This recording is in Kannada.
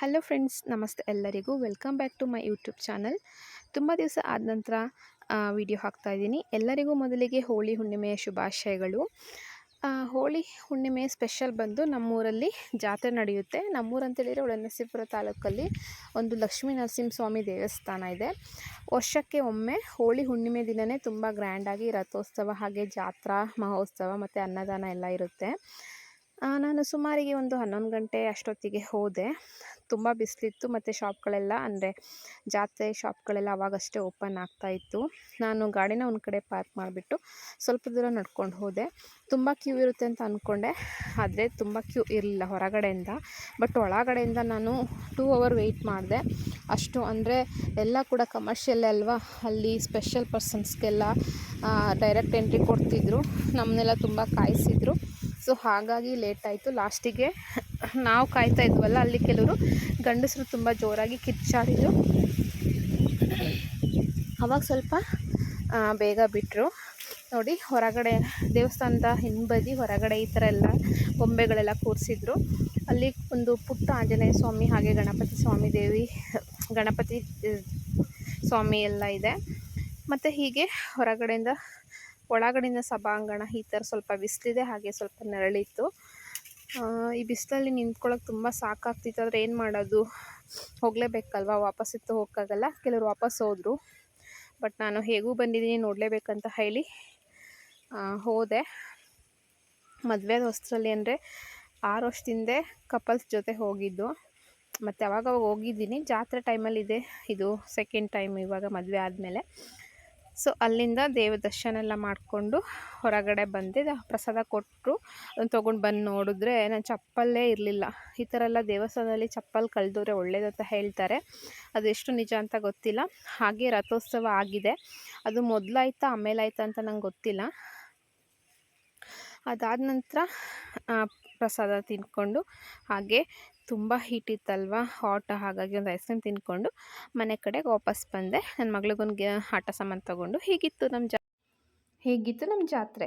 ಹಲೋ ಫ್ರೆಂಡ್ಸ್ ನಮಸ್ತೆ ಎಲ್ಲರಿಗೂ. Welcome back to my YouTube channel ತುಂಬ ದಿವಸ ಆದ ನಂತರ ವಿಡಿಯೋ ಹಾಕ್ತಾ ಇದ್ದೀನಿ. ಎಲ್ಲರಿಗೂ ಮೊದಲಿಗೆ ಹೋಳಿ ಹುಣ್ಣಿಮೆಯ ಶುಭಾಶಯಗಳು. ಹೋಳಿ ಹುಣ್ಣಿಮೆ ಸ್ಪೆಷಲ್ ಬಂದು ನಮ್ಮೂರಲ್ಲಿ ಜಾತ್ರೆ ನಡೆಯುತ್ತೆ. ನಮ್ಮೂರು ಅಂತೇಳಿದರೆ ಒಳನರಸೀಪುರ ತಾಲೂಕಲ್ಲಿ ಒಂದು ಲಕ್ಷ್ಮೀ ನರಸಿಂಹಸ್ವಾಮಿ ದೇವಸ್ಥಾನ ಇದೆ. ವರ್ಷಕ್ಕೆ ಒಮ್ಮೆ ಹೋಳಿ ಹುಣ್ಣಿಮೆ ದಿನವೇ ತುಂಬ ಗ್ರ್ಯಾಂಡಾಗಿ ರಥೋತ್ಸವ ಹಾಗೆ ಜಾತ್ರಾ ಮಹೋತ್ಸವ ಮತ್ತು ಅನ್ನದಾನ ಎಲ್ಲ ಇರುತ್ತೆ. ನಾನು ಸುಮಾರಿಗೆ ಒಂದು ಹನ್ನೊಂದು ಗಂಟೆ ಅಷ್ಟೊತ್ತಿಗೆ ಹೋದೆ. ತುಂಬ ಬಿಸಿಲಿತ್ತು ಮತ್ತು ಶಾಪ್ಗಳೆಲ್ಲ, ಅಂದರೆ ಜಾತ್ರೆ ಶಾಪ್ಗಳೆಲ್ಲ ಅವಾಗಷ್ಟೇ ಓಪನ್ ಆಗ್ತಾ ಇತ್ತು. ನಾನು ಗಾಡಿನ ಒಂದು ಕಡೆ ಪಾರ್ಕ್ ಮಾಡಿಬಿಟ್ಟು ಸ್ವಲ್ಪ ದೂರ ನಡ್ಕೊಂಡು ಹೋದೆ. ತುಂಬ ಕ್ಯೂ ಇರುತ್ತೆ ಅಂತ ಅಂದ್ಕೊಂಡೆ ಆದರೆ ತುಂಬ ಕ್ಯೂ ಇರಲಿಲ್ಲ ಹೊರಗಡೆಯಿಂದ. ಬಟ್ ಒಳಗಡೆಯಿಂದ ನಾನು ಟೂ ಅವರ್ ವೆಯ್ಟ್ ಮಾಡಿದೆ. ಅಷ್ಟು ಅಂದರೆ ಎಲ್ಲ ಕೂಡ ಕಮರ್ಷಿಯಲ್ ಅಲ್ವಾ? ಅಲ್ಲಿ ಸ್ಪೆಷಲ್ ಪರ್ಸನ್ಸ್ಗೆಲ್ಲ ಡೈರೆಕ್ಟ್ ಎಂಟ್ರಿ ಕೊಡ್ತಿದ್ರು. ನಮ್ಮನ್ನೆಲ್ಲ ತುಂಬ ಕಾಯಿಸಿದ್ರು. ಸೊ ಹಾಗಾಗಿ ಲೇಟ್ ಆಯಿತು. ಲಾಸ್ಟಿಗೆ ನಾವು ಕಾಯ್ತಾ ಇದ್ವಲ್ಲ ಅಲ್ಲಿ ಕೆಲವರು ಗಂಡಸರು ತುಂಬ ಜೋರಾಗಿ ಕಿಚ್ಚಾಡಿದ್ರು ಅವಾಗ ಸ್ವಲ್ಪ ಬೇಗ ಬಿಟ್ಟರು ನೋಡಿ, ಹೊರಗಡೆ ದೇವಸ್ಥಾನದ ಹಿಂಬದಿ, ಹೊರಗಡೆ ಈ ಥರ ಎಲ್ಲ ಗೊಂಬೆಗಳೆಲ್ಲ ಕೂರಿಸಿದ್ರು. ಅಲ್ಲಿ ಒಂದು ಪುಟ್ಟ ಆಂಜನೇಯ ಸ್ವಾಮಿ ಹಾಗೆ ಗಣಪತಿ ಸ್ವಾಮಿ ದೇವಿ, ಗಣಪತಿ, ಸ್ವಾಮಿ ಎಲ್ಲ ಇದೆ. ಮತ್ತು ಹೀಗೆ ಹೊರಗಡೆಯಿಂದ ಒಳಗಡೆಯಿಂದ ಸಭಾಂಗಣ ಈ ಥರ ಸ್ವಲ್ಪ ಬಿಸಿಲಿದೆ, ಹಾಗೆ ಸ್ವಲ್ಪ ನೆರಳಿತ್ತು. ಈ ಬಿಸಿಲಲ್ಲಿ ನಿಂತ್ಕೊಳ್ಳೋಕೆ ತುಂಬ ಸಾಕಾಗ್ತಿತ್ತು. ಆದರೆ ಏನು ಮಾಡೋದು? ಹೋಗಲೇಬೇಕಲ್ವ? ವಾಪಸ್ಸಿತ್ತು ಹೋಗೋಕ್ಕಾಗಲ್ಲ. ಕೆಲವರು ವಾಪಸ್ ಹೋದರು. ಬಟ್ ನಾನು ಹೇಗೂ ಬಂದಿದ್ದೀನಿ ನೋಡಲೇಬೇಕಂತ ಹೇಳಿ ಹೋದೆ. ಮದುವೆ ಹೊಸ್ತ್ರಲ್ಲಿ ಅಂದರೆ ಆರು ವರ್ಷದಿಂದ ಕಪಲ್ಸ್ ಜೊತೆ ಹೋಗಿದ್ದು. ಮತ್ತು ಅವಾಗವಾಗ ಹೋಗಿದ್ದೀನಿ. ಜಾತ್ರೆ ಟೈಮಲ್ಲಿ ಇದೆ. ಇದು ಸೆಕೆಂಡ್ ಟೈಮ್ ಇವಾಗ ಮದುವೆ ಆದಮೇಲೆ. ಸೊ, ಅಲ್ಲಿಂದ ದೇವ ದರ್ಶನ ಎಲ್ಲ ಮಾಡಿಕೊಂಡು ಹೊರಗಡೆ ಬಂದೆ ಪ್ರಸಾದ ಕೊಟ್ಟರು ತೊಗೊಂಡು ಬಂದು ನೋಡಿದ್ರೆ ನಾನು ಚಪ್ಪಲ್ಲೇ ಇರಲಿಲ್ಲ. ಈ ಥರ ಎಲ್ಲ ದೇವಸ್ಥಾನದಲ್ಲಿ ಚಪ್ಪಲ್ ಕಳೆದೋದ್ರೆ ಒಳ್ಳೇದಂತ ಹೇಳ್ತಾರೆ. ಅದು ಎಷ್ಟು ನಿಜ ಅಂತ ಗೊತ್ತಿಲ್ಲ. ಹಾಗೆ ರಥೋತ್ಸವ ಆಗಿದೆ. ಅದು ಮೊದಲಾಯ್ತಾ ಆಮೇಲೆ ಆಯ್ತಾ ಅಂತ ನಂಗೆ ಗೊತ್ತಿಲ್ಲ. ಅದಾದ ನಂತರ ಪ್ರಸಾದ ತಿಂದ್ಕೊಂಡು, ಹಾಗೆ ತುಂಬ ಹೀಟ್ ಇತ್ತಲ್ವ ಹಾಟ್ ಹಾಗಾಗಿ ಒಂದು ಐಸ್ ಕ್ರೀಮ್ ತಿಂದ್ಕೊಂಡು, ಮನೆ ಕಡೆಗೆ ವಾಪಸ್ ಬಂದೆ. ನನ್ನ ಮಗಳಿಗೊಂದು ಆಟ ಸಾಮಾನು ತೊಗೊಂಡು, ಹೀಗಿತ್ತು ನಮ್ಮ ಜಾ ಹೀಗಿತ್ತು ನಮ್ಮ ಜಾತ್ರೆ.